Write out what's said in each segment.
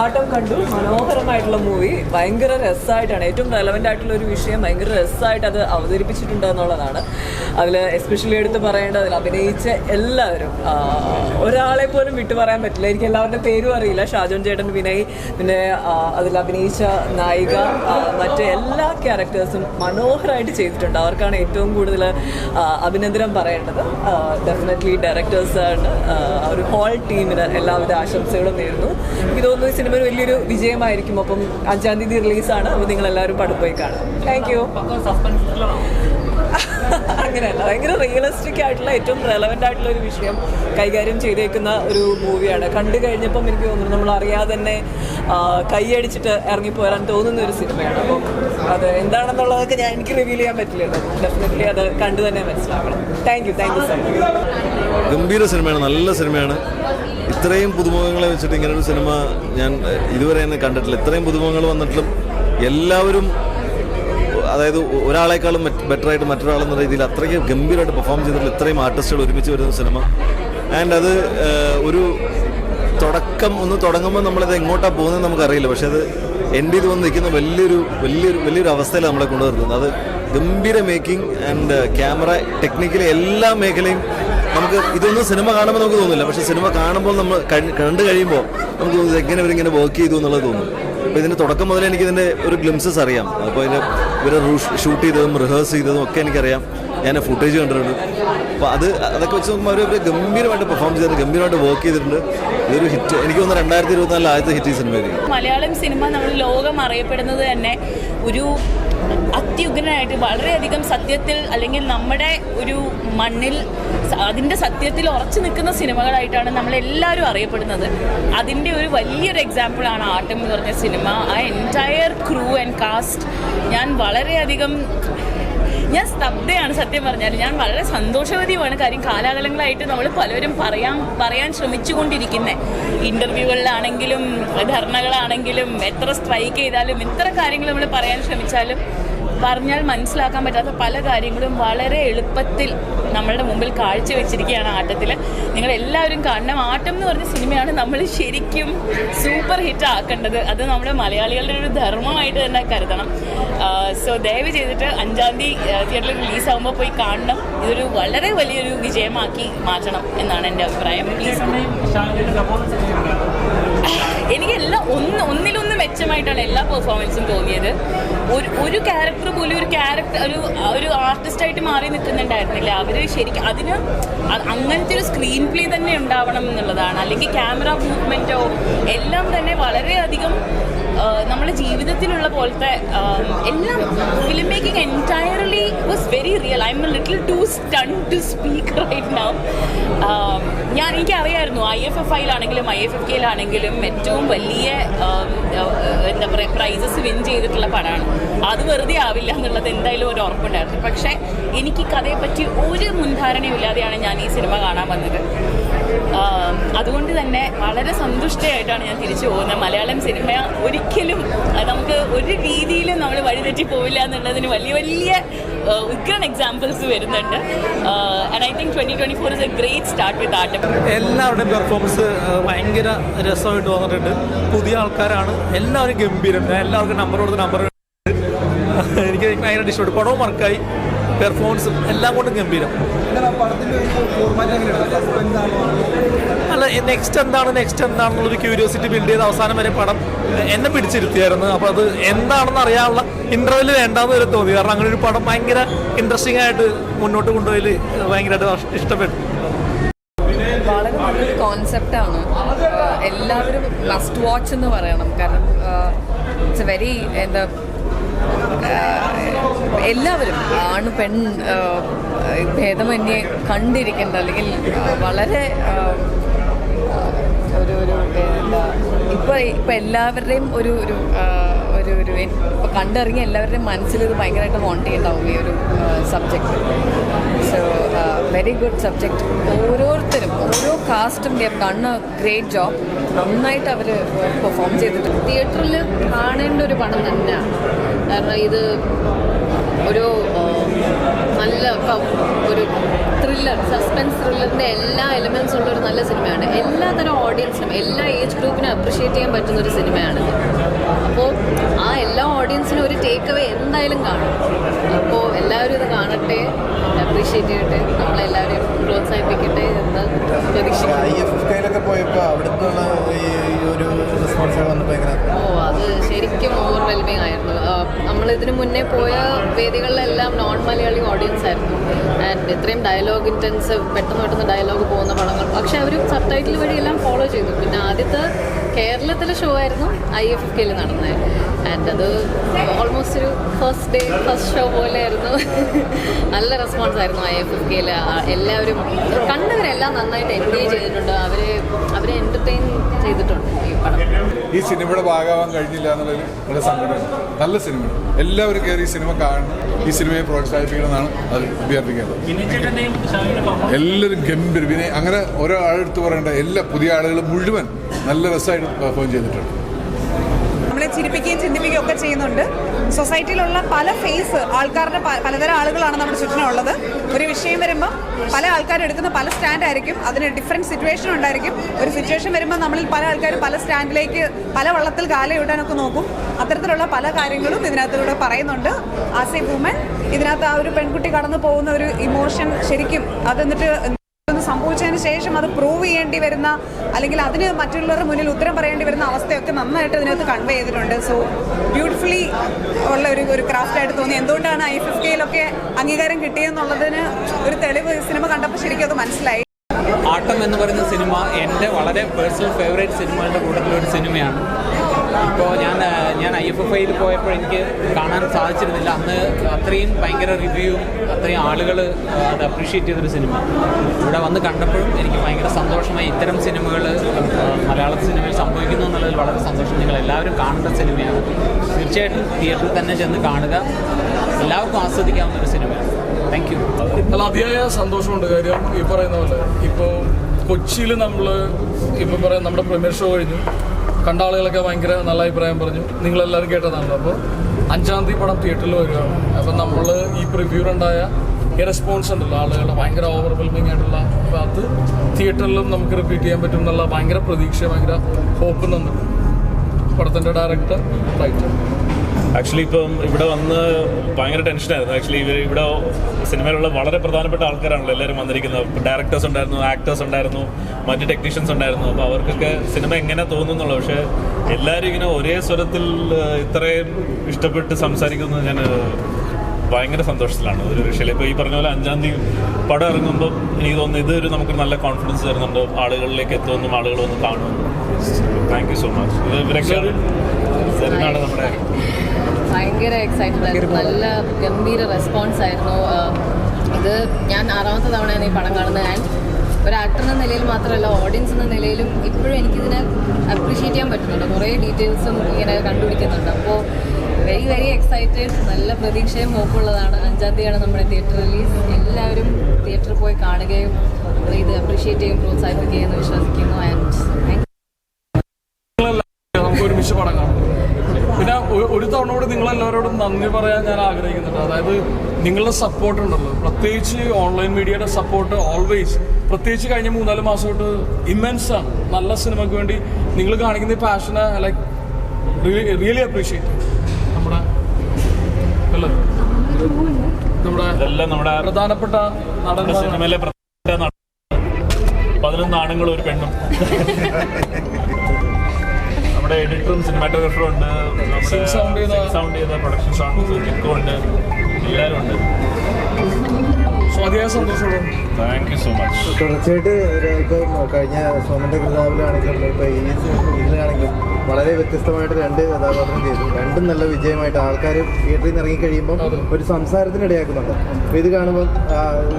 ആട്ടം കണ്ടു. മനോഹരമായിട്ടുള്ള മൂവി ഭയങ്കര രസമായിട്ടാണ് ഏറ്റവും റെലവെന്റ് ആയിട്ടുള്ള ഒരു വിഷയം. ഭയങ്കര രസമായിട്ട് അത് അവതരിപ്പിച്ചിട്ടുണ്ട് എന്നുള്ളതാണ്. അതിൽ എസ്പെഷ്യലി എടുത്ത് പറയേണ്ടത് അഭിനയിച്ച എല്ലാവരും ഒരാളെ പോലും വിട്ടു പറയാൻ പറ്റില്ല. എനിക്ക് എല്ലാവരുടെ പേരും അറിയില്ല. ഷാജോൻ ചേട്ടൻ വിനയ് പിന്നെ അതിൽ അഭിനയിച്ച നായിക മറ്റ് എല്ലാ ക്യാരക്ടേഴ്സും മനോഹരമായിട്ട് ചെയ്തിട്ടുണ്ട്. അവർക്കാണ് ഏറ്റവും കൂടുതൽ അഭിനന്ദനം പറയേണ്ടത്. ഡെഫിനറ്റ്ലി ആണ്. ഒരു ഹോൾ ടീമിന് എല്ലാവിധ ആശംസകളും നേരുന്നു. എനിക്ക് തോന്നുന്നു സിനിമ ഒരു വലിയൊരു വിജയമായിരിക്കും. അപ്പം അഞ്ചാം തീയതി റിലീസാണ്. അപ്പോൾ നിങ്ങൾ എല്ലാവരും പോയി കാണാം താങ്ക് യു അങ്ങനെയല്ല. ഭയങ്കര റിയലിസ്റ്റിക് ആയിട്ടുള്ള ഏറ്റവും റെലവെന്റ് ആയിട്ടുള്ള ഒരു വിഷയം കൈകാര്യം ചെയ്തേക്കുന്ന ഒരു മൂവിയാണ് കണ്ടു കഴിഞ്ഞപ്പം എനിക്ക് തോന്നുന്നു നമ്മൾ അറിയാതെ തന്നെ കൈയടിച്ചിട്ട് ഇറങ്ങിപ്പോരാൻ തോന്നുന്ന ഒരു സിനിമയാണ്. അപ്പം അത് എന്താണെന്നുള്ളതൊക്കെ ഞാൻ എനിക്ക് റിവീൽ ചെയ്യാൻ പറ്റില്ല ഡെഫിനറ്റ്ലി അത് കണ്ടു തന്നെ മനസ്സിലാവണം. Thank you thank you so much ഗംഭീര സിനിമയാണ് നല്ല സിനിമയാണ്. ഇത്രയും പുതുമുഖങ്ങളെ വെച്ചിട്ട് ഇങ്ങനൊരു സിനിമ ഞാൻ ഇതുവരെ തന്നെ കണ്ടിട്ടില്ല. ഇത്രയും പുതുമുഖങ്ങൾ വന്നിട്ടും എല്ലാവരും അതായത് ഒരാളെക്കാളും ബെറ്ററായിട്ട് മറ്റൊരാളെന്ന രീതിയിൽ അത്രയ്ക്ക് ഗംഭീരമായിട്ട് പെർഫോം ചെയ്തിട്ടുള്ള ഇത്രയും ആർട്ടിസ്റ്റുകൾ ഒരുമിച്ച് വരുന്ന സിനിമ. ആൻഡ് അത് ഒരു തുടക്കം ഒന്ന് തുടങ്ങുമ്പോൾ നമ്മളത് എങ്ങോട്ടാണ് പോകുന്നത് നമുക്കറിയില്ല. പക്ഷെ അത് എന്റെ ഇത് വന്ന് നിൽക്കുന്ന വലിയൊരു വലിയൊരു വലിയൊരു അവസ്ഥയിലാണ് നമ്മളെ കൊണ്ടുവരുന്നത് അത് ഗംഭീര മേക്കിംഗ് ആൻഡ് ക്യാമറ ടെക്നിക്കലി എല്ലാ മേഖലയും നമുക്ക് ഇതൊന്നും സിനിമ കാണുമ്പോൾ നമുക്ക് തോന്നില്ല. പക്ഷെ സിനിമ കാണുമ്പോൾ നമ്മൾ കണ്ടു കഴിയുമ്പോൾ നമുക്ക് എങ്ങനെ ഇവരിങ്ങനെ വർക്ക് ചെയ്തു എന്നുള്ളത് തോന്നും. അപ്പോൾ ഇതിന്റെ തുടക്കം മുതലേ എനിക്ക് ഇതിന്റെ ഒരു ഗ്ലിംസസ് അറിയാം. അപ്പോൾ ഇതിന്റെ ഇവരെ ഷൂട്ട് ചെയ്തതും റിഹേഴ്സ് ചെയ്തതും ഒക്കെ എനിക്കറിയാം. ഞാൻ ഫുട്ടേജ് കണ്ടിട്ടുണ്ട്. അപ്പോൾ അത് അതൊക്കെ വെച്ച് നോക്കുമ്പോൾ അവർ ഗംഭീരമായിട്ട് പെർഫോം ചെയ്തിട്ടുണ്ട് ഗംഭീരമായിട്ട് വർക്ക് ചെയ്തിട്ടുണ്ട്. ഇതൊരു ഹിറ്റ് എനിക്ക് തോന്നുന്നു രണ്ടായിരത്തി ഇരുപത്തിനാലിൽ ആദ്യത്തെ ഹിറ്റ് സിനിമയായിരിക്കും മലയാളം സിനിമ നമ്മൾ ലോകം അറിയപ്പെടുന്നത് തന്നെ ഒരു അത്യുഗ്രനായിട്ട് വളരെയധികം സത്യത്തിൽ അല്ലെങ്കിൽ നമ്മുടെ ഒരു മണ്ണിൽ അതിന്റെ സത്യത്തിൽ ഉറച്ചു നിൽക്കുന്ന സിനിമകളായിട്ടാണ് നമ്മളെല്ലാവരും അറിയപ്പെടുന്നത്. അതിന്റെ ഒരു വലിയൊരു എക്സാമ്പിളാണ് ആട്ടം എന്ന് പറഞ്ഞ സിനിമ. ആ എന്റയർ ക്രൂ ആൻഡ് കാസ്റ്റ് ഞാൻ വളരെയധികം ഞാൻ സ്തബ്ധയാണ് സത്യം പറഞ്ഞാൽ ഞാൻ വളരെ സന്തോഷവതിയുമാണ് കാര്യം കാലാകാലങ്ങളായിട്ട് നമ്മൾ പലരും പറയാൻ പറയാൻ ശ്രമിച്ചുകൊണ്ടിരിക്കുന്നത് ഇന്റർവ്യൂകളിലാണെങ്കിലും ധർണകളാണെങ്കിലും എത്ര സ്ട്രൈക്ക് ചെയ്താലും ഇത്ര കാര്യങ്ങൾ നമ്മൾ പറയാൻ ശ്രമിച്ചാലും പറഞ്ഞാൽ മനസ്സിലാക്കാൻ പറ്റാത്ത പല കാര്യങ്ങളും വളരെ എളുപ്പത്തിൽ നമ്മളുടെ മുമ്പിൽ കാഴ്ചവെച്ചിരിക്കുകയാണ് ആട്ടത്തിൽ നിങ്ങൾ എല്ലാവരും കാണണം. ആട്ടം എന്ന് പറഞ്ഞ സിനിമയാണ് നമ്മൾ ശരിക്കും സൂപ്പർ ഹിറ്റ് ആക്കേണ്ടത്. അത് നമ്മുടെ മലയാളികളുടെ ഒരു ധർമ്മമായിട്ട് തന്നെ കരുതണം. സോ ദയവ് ചെയ്തിട്ട് അഞ്ചാം തീയതി തിയേറ്ററിൽ റിലീസാകുമ്പോൾ പോയി കാണണം. ഇതൊരു വളരെ വലിയൊരു വിജയമാക്കി മാറ്റണം എന്നാണ് എന്റെ അഭിപ്രായം. എനിക്കെല്ലാം എനിക്ക് എല്ലാം ഒന്ന് ഒന്നിലൊന്ന് മെച്ചമായിട്ടാണ് എല്ലാ പെർഫോമൻസും തോന്നിയത്. ഒരു ഒരു ക്യാരക്ടർ പോലും ഒരു ക്യാരക്ടർ ഒരു ഒരു ആർട്ടിസ്റ്റായിട്ട് മാറി നിൽക്കുന്നുണ്ടായിരുന്നില്ല. അവർ ശരിക്കും അതിന് അങ്ങനത്തെ ഒരു സ്ക്രീൻ പ്ലേ തന്നെ ഉണ്ടാവണം എന്നുള്ളതാണ്. അല്ലെങ്കിൽ ക്യാമറ മൂവ്മെന്റോ എല്ലാം തന്നെ വളരെയധികം നമ്മുടെ ജീവിതത്തിലുള്ള പോലത്തെ എല്ലാം film making entirely was very real I am little to stun to speak right now ഞാൻ എനിക്കറിയായിരുന്നു ഐ എഫ് എഫ് ഐയിലാണെങ്കിലും ഐ എഫ് എഫ് കെയിലാണെങ്കിലും ഏറ്റവും വലിയ എന്താ പറയുക പ്രൈസസ് വിൻ ചെയ്തിട്ടുള്ള പടമാണ്. അത് വെറുതെ ആവില്ല എന്നുള്ളത് എന്തായാലും ഒരു ഉറപ്പുണ്ടായിരുന്നു. പക്ഷേ എനിക്ക് കഥയെപ്പറ്റി ഒരു മുൻധാരണയും ഇല്ലാതെയാണ് ഞാൻ ഈ സിനിമ കാണാൻ വന്നത്. അതുകൊണ്ട് തന്നെ വളരെ സന്തുഷ്ടയായിട്ടാണ് ഞാൻ തിരിച്ചു പോകുന്നത്. മലയാളം സിനിമ ഒരിക്കലും നമുക്ക് ഒരു രീതിയിലും നമ്മൾ വഴിതെറ്റി പോവില്ല എന്നുള്ളതിന് വലിയ വലിയ ഉഗ്രൻ എക്സാമ്പിൾസ് വരുന്നുണ്ട്. And I think twenty twenty four is a great start with art എല്ലാവരുടെയും പെർഫോമൻസ് ഭയങ്കര രസമായിട്ട് വന്നിട്ടുണ്ട്. പുതിയ ആൾക്കാരാണ്. എല്ലാവരും ഗംഭീരം എല്ലാവർക്കും നമ്പർ കൊടുത്ത് നമ്പർ എനിക്ക് ഭയങ്കര ഇഷ്ടപ്പെട്ടു. പടവും വർക്കായി പെർഫോമൻസും എല്ലാം കൊണ്ടും ഗംഭീരം. അല്ല നെക്സ്റ്റ് എന്താണ്? നെക്സ്റ്റ് എന്താണെന്നുള്ളൊരു ക്യൂരിയോസിറ്റി ബിൽഡ് ചെയ്ത് അവസാനം വരെ പടം എന്നെ പിടിച്ചിരുത്തിയായിരുന്നു. അപ്പോൾ അത് എന്താണെന്ന് അറിയാനുള്ള ഇന്റർവെൽ വേണ്ടാന്ന് വരെ തോന്നി. കാരണം അങ്ങനെ ഒരു പടം ഭയങ്കര ഇൻട്രസ്റ്റിംഗ് ആയിട്ട് മുന്നോട്ട് കൊണ്ടുപോയി ഭയങ്കരമായിട്ട് ഇഷ്ടപ്പെട്ടു. വളരെ നല്ലൊരു കോൺസെപ്റ്റാണ് എല്ലാവരും മസ്റ്റ് വാച്ച് എന്ന് പറയണം. കാരണം ഇറ്റ്സ് എ വെരി എന്താ എല്ലാവരും ആണ് പെൺ ഭേദമന്യെ കണ്ടിരിക്കേണ്ട അല്ലെങ്കിൽ വളരെ ഒരു ഒരു എന്താ ഇപ്പൊ ഇപ്പൊ എല്ലാവരുടെയും ഒരു ഒരു ഒരു ഒരു ഇപ്പൊ കണ്ടിറങ്ങിയ എല്ലാവരുടെയും മനസ്സിൽ ഇത് ഭയങ്കരമായിട്ട് വോണ്ട് ചെയ്യുന്നുണ്ടാവും ഈ ഒരു subject so very good subject ഓരോരുത്തരും ഓരോ കാസ്റ്റും ഡൺ എ ഗ്രേറ്റ് ജോബ്. നന്നായിട്ട് അവർ പെർഫോം ചെയ്തിട്ടുണ്ട്. തിയേറ്ററിൽ കാണേണ്ട ഒരു പടം തന്നെയാണ് കാരണം ഇത് ഒരു നല്ല ഒരു ത്രില്ലർ സസ്പെൻസ് ത്രില്ലറിന്റെ എല്ലാ എലിമെൻസും ഉള്ള ഒരു നല്ല സിനിമയാണ്. എല്ലാ തരം ഓഡിയൻസിനും എല്ലാ ഏജ് ഗ്രൂപ്പിനും അപ്രിഷ്യേറ്റ് ചെയ്യാൻ പറ്റുന്ന ഒരു സിനിമയാണിത് അപ്പോൾ ആ എല്ലാ ഓഡിയൻസിനും ഒരു ടേക്ക് അവേ എന്തായാലും കാണും. അപ്പോൾ എല്ലാവരും ഇത് കാണട്ടെ. അപ്രീഷിയേറ്റ് ചെയ്യട്ടെ. നമ്മളെല്ലാവരെയും പ്രോത്സാഹിപ്പിക്കട്ടെ എന്ന് പ്രതീക്ഷിക്കുന്നു. ഐ എഫ് എഫ് കെയിലൊക്കെ പോയപ്പോൾ അവിടുത്തെ ഈ ഒരു റെസ്പോൺസ് ഓ അത് ശരിക്കും ഓവർവെൽമിങ് ആയിരുന്നു. നമ്മൾ ഇതിനു മുന്നേ പോയ വേദികളിലെല്ലാം നോൺ മലയാളി ഓഡിയൻസ് ആയിരുന്നു. ആൻഡ് ഇത്രയും ഡയലോഗ് ഇന്റൻസ് പെട്ടെന്ന് പെട്ടെന്ന് ഡയലോഗ് പോകുന്ന പടങ്ങൾ. പക്ഷെ അവർ സബ് ടൈറ്റിൽ വഴി എല്ലാം ഫോളോ ചെയ്തു. പിന്നെ ആദ്യത്തെ കേരളത്തിലെ ഷോ ആയിരുന്നു ഐ എഫ് കെയിൽ നടന്നത്. ആൻഡ് അത് ഓൾമോസ്റ്റ് ഒരു ഫസ്റ്റ് ഡേ ഫസ്റ്റ് ഷോ പോലെ ആയിരുന്നു. നല്ല റെസ്പോൺസ് ആയിരുന്നു ഐ എഫ് എഫ് കെയിൽ എല്ലാവരും കണ്ടവരെല്ലാം നന്നായിട്ട് എൻജോയ് ചെയ്തിട്ടുണ്ട്. അവരെ അവരെ എന്റർടൈൻ ചെയ്തിട്ടുണ്ട് ഈ പടം. ഈ സിനിമയുടെ ഭാഗമാവാൻ കഴിഞ്ഞില്ല എന്നുള്ളൊരു വളരെ സങ്കടമാണ് നല്ല സിനിമ. എല്ലാവരും കയറി ഈ സിനിമ കാണണം. ഈ സിനിമയെ പ്രോത്സാഹിപ്പിക്കണമെന്നാണ് അത് അഭ്യർത്ഥിക്കുന്നത്. എല്ലാവരും ഗംഭീർ പിന്നെ അങ്ങനെ ഒരാളെടുത്ത് ആളെടുത്ത് പറയേണ്ട എല്ലാ പുതിയ ആളുകളും മുഴുവൻ നല്ല രസമായിട്ട് പെർഫോം ചെയ്തിട്ടുണ്ട്. ചിരിപ്പിക്കുകയും ചിന്തിപ്പിക്കുകയും ഒക്കെ ചെയ്യുന്നുണ്ട്. സൊസൈറ്റിയിലുള്ള പല ഫേസ് ആൾക്കാരുടെ പലതരം ആളുകളാണ് നമ്മുടെ ചുറ്റിനുള്ളത് ഒരു വിഷയം വരുമ്പോൾ പല ആൾക്കാരും എടുക്കുന്ന പല സ്റ്റാൻഡ് ആയിരിക്കും. അതിന് ഡിഫറെന്റ് സിറ്റുവേഷൻ ഉണ്ടായിരിക്കും. ഒരു സിറ്റുവേഷൻ വരുമ്പോൾ നമ്മളിൽ പല ആൾക്കാരും പല സ്റ്റാൻഡിലേക്ക് പല വള്ളത്തിൽ കാലയിടാനൊക്കെ നോക്കും. അത്തരത്തിലുള്ള പല കാര്യങ്ങളും ഇതിനകത്തൂടെ പറയുന്നുണ്ട്. ആസ് എ വുമൻ ഇതിനകത്ത് ആ ഒരു പെൺകുട്ടി കടന്നു പോകുന്ന ഒരു ഇമോഷൻ ശരിക്കും അത് എന്നിട്ട് ഒന്ന് സംഭവിച്ചതിന് ശേഷം അത് പ്രൂവ് ചെയ്യേണ്ടി വരുന്ന അല്ലെങ്കിൽ അതിന് മറ്റുള്ളവരുടെ മുന്നിൽ ഉത്തരം പറയേണ്ടി വരുന്ന അവസ്ഥയൊക്കെ നന്നായിട്ട് ഇതിനകത്ത് കൺവേ ചെയ്തിട്ടുണ്ട്. സോ ബ്യൂട്ടിഫുള്ളി ഉള്ള ഒരു ഒരു ക്രാഫ്റ്റ് ആയിട്ട് തോന്നി. എന്തുകൊണ്ടാണ് ഐ എഫ് കെയിലൊക്കെ അംഗീകാരം കിട്ടിയെന്നുള്ളതിന് ഒരു തെളിവ് സിനിമ കണ്ടപ്പോൾ ശരിക്കും അത് മനസ്സിലായി. ആട്ടം എന്ന് പറയുന്ന സിനിമ എന്റെ വളരെ പേഴ്സണൽ ഫേവറേറ്റ് സിനിമകളുടെ കൂട്ടത്തിലൊരു സിനിമയാണ്. ഇപ്പോൾ ഞാൻ ഞാൻ ഐ എഫ് എഫ് ഐയിൽ പോയപ്പോൾ എനിക്ക് കാണാൻ സാധിച്ചിരുന്നില്ല. അന്ന് അത്രയും ഭയങ്കര റിവ്യൂവും അത്രയും ആളുകൾ അത് അപ്രീഷിയേറ്റ് ചെയ്തൊരു സിനിമ ഇവിടെ വന്ന് കണ്ടപ്പോഴും എനിക്ക് ഭയങ്കര സന്തോഷമായി. ഇത്തരം സിനിമകൾ മലയാള സിനിമയിൽ സംഭവിക്കുന്നു എന്നുള്ളതിൽ വളരെ സന്തോഷം. നിങ്ങൾ എല്ലാവരും കാണേണ്ട സിനിമയാണ് തീർച്ചയായിട്ടും തിയേറ്ററിൽ തന്നെ ചെന്ന് കാണുക. എല്ലാവർക്കും ആസ്വദിക്കാവുന്ന ഒരു സിനിമയാണ് താങ്ക് യു അല്ല അതിയായ സന്തോഷമുണ്ട്. കാര്യം ഈ പറയുന്ന പോലെ ഇപ്പോൾ കൊച്ചിയിൽ നമ്മൾ ഇപ്പം പറയാം നമ്മുടെ പ്രീമിയർ ഷോ കഴിഞ്ഞു. കണ്ട ആളുകളൊക്കെ ഭയങ്കര നല്ല അഭിപ്രായം പറഞ്ഞു. നിങ്ങളെല്ലാവരും കേട്ടതാണല്ലോ. അപ്പോൾ അഞ്ചാം തീയതി പടം തിയേറ്ററിൽ വരികയാണ് അപ്പം നമ്മൾ ഈ പ്രിവ്യൂലുണ്ടായ റെസ്പോൺസ് ഉണ്ടല്ലോ. ആളുകളുടെ ഭയങ്കര ഓവർവെൽമിംഗ് ആയിട്ടുള്ള അപ്പോൾ അത് തിയേറ്ററിലും നമുക്ക് റിപ്പീറ്റ് ചെയ്യാൻ പറ്റും എന്നുള്ള ഭയങ്കര പ്രതീക്ഷ ഭയങ്കര ഹോപ്പ് തന്നിട്ടുണ്ട്. പടത്തിന്റെ ഡയറക്ടർ റൈറ്റർ ആക്ച്വലി ഇപ്പം ഇവിടെ വന്ന് ഭയങ്കര ടെൻഷനായിരുന്നു ആക്ച്വലി ഇവർ ഇവിടെ സിനിമയിലുള്ള വളരെ പ്രധാനപ്പെട്ട ആൾക്കാരാണല്ലോ എല്ലാവരും വന്നിരിക്കുന്നത്. ഡയറക്ടേഴ്സ് ഉണ്ടായിരുന്നു ആക്ടേഴ്സ് ഉണ്ടായിരുന്നു മറ്റ് ടെക്നീഷ്യൻസ് ഉണ്ടായിരുന്നു. അപ്പോൾ അവർക്കൊക്കെ സിനിമ എങ്ങനെ തോന്നുന്നു എന്നുള്ളത്. പക്ഷേ എല്ലാവരും ഇങ്ങനെ ഒരേ സ്വരത്തിൽ ഇത്രയും ഇഷ്ടപ്പെട്ട് സംസാരിക്കുന്നത് ഞാൻ ഭയങ്കര സന്തോഷത്തിലാണ്. ഒരു വിഷയം ഇപ്പോൾ ഈ പറഞ്ഞ പോലെ അഞ്ചാം തീയതി പടം ഇറങ്ങുമ്പോൾ എനിക്ക് തോന്നുന്നു ഇതൊരു നമുക്ക് നല്ല കോൺഫിഡൻസ് തരുന്നുണ്ട്. ആളുകളിലേക്ക് എത്തുമെന്നും ആളുകൾ വന്ന് കാണുമെന്നും. താങ്ക് യു സോ മച്ച് ഇത് ഇവരൊക്കെ നമ്മുടെ ഭയങ്കര എക്സൈറ്റഡ് ആയിരുന്നു. നല്ല ഗംഭീര റെസ്പോൺസ് ആയിരുന്നു. ഇത് ഞാൻ ആറാമത്തെ തവണയാണ് ഈ പടം കാണുന്നത്. ഞാൻ ഒരു ആക്ടർ എന്ന നിലയിൽ മാത്രമല്ല ഓഡിയൻസ് എന്ന നിലയിലും ഇപ്പോഴും എനിക്കിതിനെ അപ്രീഷിയേറ്റ് ചെയ്യാൻ പറ്റുന്നുണ്ട്. കുറേ ഡീറ്റെയിൽസും ഇങ്ങനെ കണ്ടുപിടിക്കുന്നുണ്ട്. അപ്പോൾ വെരി വെരി എക്സൈറ്റഡ് നല്ല പ്രതീക്ഷയും ഹോപ്പുള്ളതാണ് അഞ്ചാം തീയതിയാണ് നമ്മുടെ തിയേറ്റർ റിലീസ് എല്ലാവരും തിയേറ്ററിൽ പോയി കാണുകയും ഇത് അപ്രീഷിയേറ്റ് ചെയ്യും പ്രോത്സാഹിപ്പിക്കുകയും എന്ന് വിശ്വസിക്കുന്നു. ആൻഡ് ഒരുമിച്ച് പടം കാണാം. പിന്നെ ഒരു തവണ കൂടി നിങ്ങളെല്ലാവരോടും നന്ദി പറയാൻ ഞാൻ ആഗ്രഹിക്കുന്നുണ്ട്. അതായത് നിങ്ങളുടെ സപ്പോർട്ട് ഉണ്ടല്ലോ. പ്രത്യേകിച്ച് ഓൺലൈൻ മീഡിയയുടെ സപ്പോർട്ട് ഓൾവേസ് പ്രത്യേകിച്ച് കഴിഞ്ഞ മൂന്നാൽ മാസമായിട്ട് ഇമ്മൻസ് ആണ്. നല്ല സിനിമയ്ക്ക് വേണ്ടി നിങ്ങൾ കാണിക്കുന്ന പാഷന ലൈക്ക് റിയലി അപ്രീഷിയേറ്റ് നമ്മുടെ അല്ലേ? നമ്മുടെ പ്രധാനപ്പെട്ട നടൻ സിനിമയിലെ. പതിനൊന്ന് ആണുങ്ങളും ഒരു പെണ്ണും. നമ്മുടെ എഡിറ്ററും സിനിമാറ്റോഗ്രാഫറും ഉണ്ട്. സൗണ്ട് ചെയ്ത- സൗണ്ട് ചെയ്ത പ്രൊഡക്ഷൻ സൗണ്ട് ചിക്കോ ഉണ്ട്. എല്ലാവരും ഉണ്ട്. സ്വാധിയായ സന്തോഷമുള്ളൂ താങ്ക് യു സോ മച്ച് തുടർച്ചയായിട്ട് ഇപ്പോൾ കഴിഞ്ഞ സോമന്റെ കഥാപിലാണെങ്കിലും ഇപ്പോൾ ഈ ഇതിലാണെങ്കിലും വളരെ വ്യത്യസ്തമായിട്ട് രണ്ട് കഥാപാത്രം ചെയ്തു. രണ്ടും നല്ല വിജയമായിട്ട് ആൾക്കാർ തിയേറ്ററിൽ നിന്ന് ഇറങ്ങി കഴിയുമ്പോൾ ഒരു സംസാരത്തിന് ഇടയാക്കുന്നുണ്ട്. അപ്പോൾ ഇത് കാണുമ്പോൾ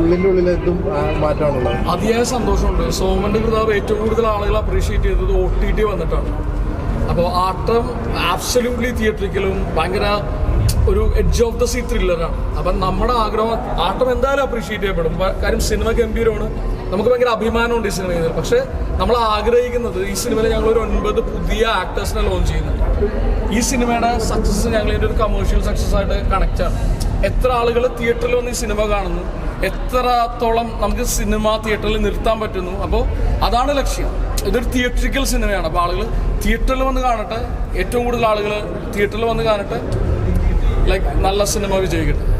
ഉള്ളിന്റെ ഉള്ളിൽ എന്തും മാറ്റമാണുള്ളത്. അതിയായ സന്തോഷമുണ്ട്. സോമന്റെ കൃതാവ് ഏറ്റവും കൂടുതൽ ആളുകൾ അപ്രീഷിയേറ്റ് ചെയ്തത് ഒ ടി ടി വന്നിട്ടാണ്. അപ്പോൾ ആട്ടം ആബ്സല്യൂട്ട്ലി തിയേറ്ററിക്കലും ഭയങ്കര ഒരു എഡ്ജ് ഓഫ് ദ സീ ത്രില്ലറാണ് അപ്പം നമ്മുടെ ആഗ്രഹം ആട്ടം എന്തായാലും അപ്രീഷിയേറ്റ് ചെയ്യപ്പെടും. കാര്യം സിനിമ ഗംഭീരമാണ്. നമുക്ക് ഭയങ്കര അഭിമാനമുണ്ട് ഈ സിനിമയിൽ പക്ഷേ നമ്മൾ ആഗ്രഹിക്കുന്നത് ഈ സിനിമയിൽ ഞങ്ങൾ ഒരു ഒൻപത് പുതിയ ആക്ടേഴ്സിനെ ലോഞ്ച് ചെയ്യുന്നുണ്ട്. ഈ സിനിമയുടെ സക്സസ് ഞങ്ങൾ ഇതിന്റെ ഒരു കമേഴ്ഷ്യൽ സക്സസ് ആയിട്ട് കണക്റ്റ് ആണ്. എത്ര ആളുകൾ തിയേറ്ററിൽ വന്ന് ഈ സിനിമ കാണുന്നു? എത്രത്തോളം നമുക്ക് സിനിമ തിയേറ്ററിൽ നിർത്താൻ പറ്റുന്നു? അപ്പോൾ അതാണ് ലക്ഷ്യം. ഇതൊരു തിയേറ്ററിക്കൽ സിനിമയാണ് അപ്പോൾ ആളുകൾ തിയേറ്ററിൽ വന്ന് കാണട്ടെ. ഏറ്റവും കൂടുതൽ ആളുകൾ തിയേറ്ററിൽ വന്ന് കാണട്ടെ. ലൈക്ക് നല്ല സിനിമ വിജയിക്കട്ടെ.